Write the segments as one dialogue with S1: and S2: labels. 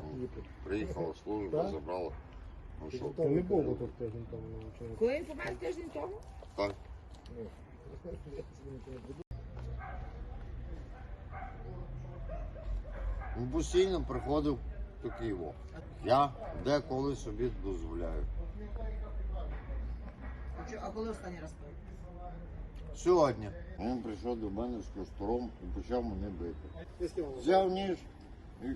S1: Так.
S2: Приїхала служба,
S1: Так.
S2: забрала. Ну що,
S1: Та не було тут тиждень тому.
S3: Коли він помер тиждень тому?
S2: так? Він постійно приходив до Києва. Я деколи собі дозволяю.
S3: А коли останній раз був?
S2: Сьогодні він прийшов до мене з костором і почав мене бити. Взяв ніж і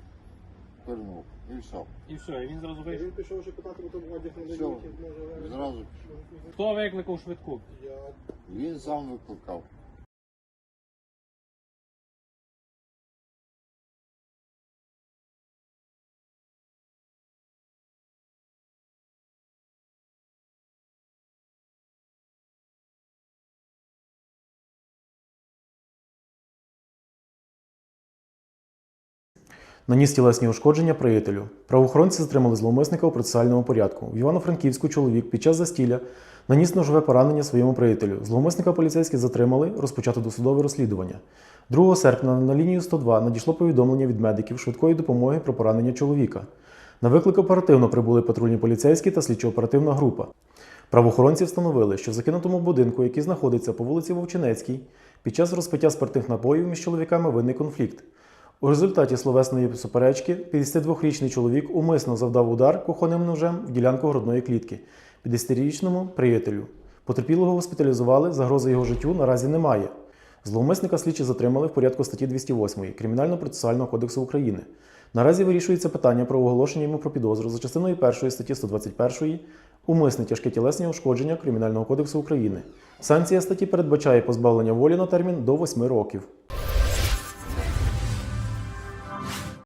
S2: пирнув. І все.
S4: І все, і він зразу вийшов.
S1: Він пішов вже питати, бо там одяг на
S2: Все.
S1: може...
S2: Зразу пішов.
S4: Хто викликав швидку?
S1: Я...
S2: Він сам викликав.
S5: Наніс тілесні ушкодження приятелю. Правоохоронці затримали зловмисника у процесуальному порядку. В Івано-Франківську чоловік під час застілля наніс ножове поранення своєму приятелю. Зловмисника поліцейські затримали, розпочато досудове розслідування. 2 серпня на лінію 102 надійшло повідомлення від медиків швидкої допомоги про поранення чоловіка. На виклик оперативно прибули патрульні поліцейські та слідчо-оперативна група. Правоохоронці встановили, що в закинутому будинку, який знаходиться по вулиці Вовчинецькій, під час розпиття спиртних напоїв між чоловіками виник конфлікт. У результаті словесної суперечки 52-річний чоловік умисно завдав удар кухонним ножем в ділянку грудної клітки 50-річному приятелю. Потерпілого госпіталізували, загрози його життю наразі немає. Зловмисника слідчі затримали в порядку статті 208 Кримінально-процесуального кодексу України. Наразі вирішується питання про оголошення йому про підозру за частиною 1 статті 121 умисне тяжке тілесні ушкодження Кримінального кодексу України. Санкція статті передбачає позбавлення волі на термін до 8 років.